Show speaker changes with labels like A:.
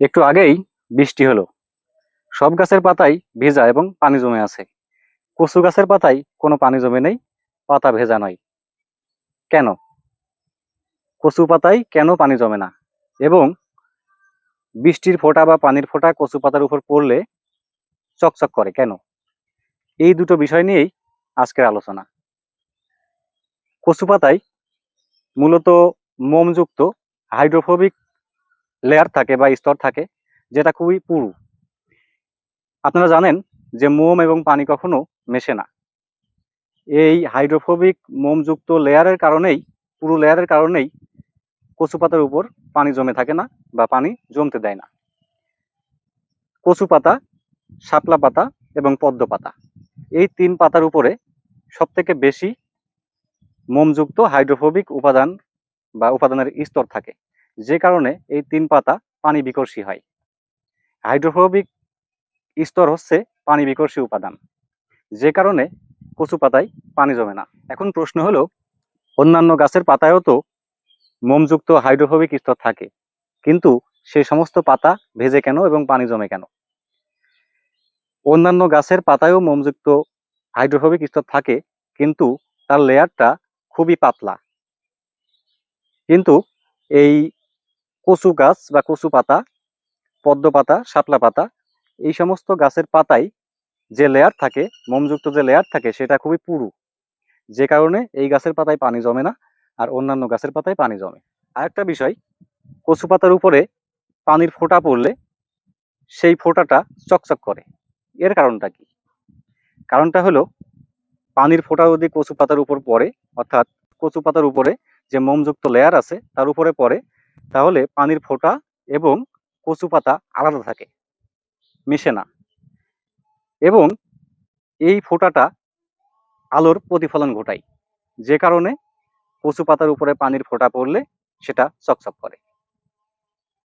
A: একটু আগেই বৃষ্টি হলো। সব গাছের পাতাই ভেজা এবং পানি জমে আছে। কচু গাছের পাতায় কোনো পানি জমে নেই, পাতা ভেজা নয়। কেন? কচু পাতায় কেন পানি জমে না? এবং বৃষ্টির ফোঁটা বা পানির ফোঁটা কচু পাতার উপর পড়লে চকচক করে কেন? এই দুটো বিষয় নিয়েই আজকের আলোচনা। কচু পাতায় মূলত মোমযুক্ত হাইড্রোফোবিক লেয়ার থাকে বা স্তর থাকে, যেটা খুবই পুরু। আপনারা জানেন যে মোম এবং পানি কখনো মেশে না। এই হাইড্রোফোবিক মোমযুক্ত লেয়ারের কারণেই, পুরো লেয়ারের কারণেই কচু পাতার উপর পানি জমে থাকে না বা পানি জমতে দেয় না। কচু পাতা শাপলা পাতা এবং পদ্ম পাতা, এই তিন পাতার উপরে সবথেকে বেশি মোমযুক্ত হাইড্রোফোবিক উপাদান বা উপাদানের স্তর থাকে। যে কারণে এই তিন পাতা পানি বিকর্ষী হয়। হাইড্রোফোবিক স্তর হচ্ছে পানি বিকর্ষী উপাদান। যে কারণে কচু পাতায় পানি জমে না। এখন প্রশ্ন হলো, অন্যান্য গাছের পাতায়ও তো মোমযুক্ত হাইড্রোফোবিক স্তর থাকে, কিন্তু সেই সমস্ত পাতা ভেজে কেন এবং পানি জমে কেন? অন্যান্য গাছের পাতায়ও মোমযুক্ত হাইড্রোফোবিক স্তর থাকে, কিন্তু তার লেয়ারটা খুবই পাতলা। কিন্তু এই কচু গাছ বা কচু পাতা, পদ্ম পাতা, শাপলা পাতা, এই সমস্ত গাছের পাতায় যে লেয়ার থাকে, মোমযুক্ত যে লেয়ার থাকে, সেটা খুবই পুরু। যে কারণে এই গাছের পাতায় পানি জমে না, আর অন্যান্য গাছের পাতায় পানি জমে। আরেকটা বিষয়, কচু পাতার উপরে পানির ফোঁটা পড়লে সেই ফোঁটাটা চকচক করে। এর কারণটা কি? কারণটা হলো, পানির ফোঁটা যদি কচু পাতার উপর পড়ে, অর্থাৎ কচু পাতার উপরে যে মোমযুক্ত লেয়ার আছে, তার উপরে পড়ে তাহলে পানির ফোঁটা এবং কচু পাতা আলাদা থাকে, মিশে না। এবং এই ফোঁটাটা আলোর প্রতিফলন ঘটায়, যে কারণে কচু পাতার উপরে পানির ফোঁটা পড়লে সেটা চকচক করে।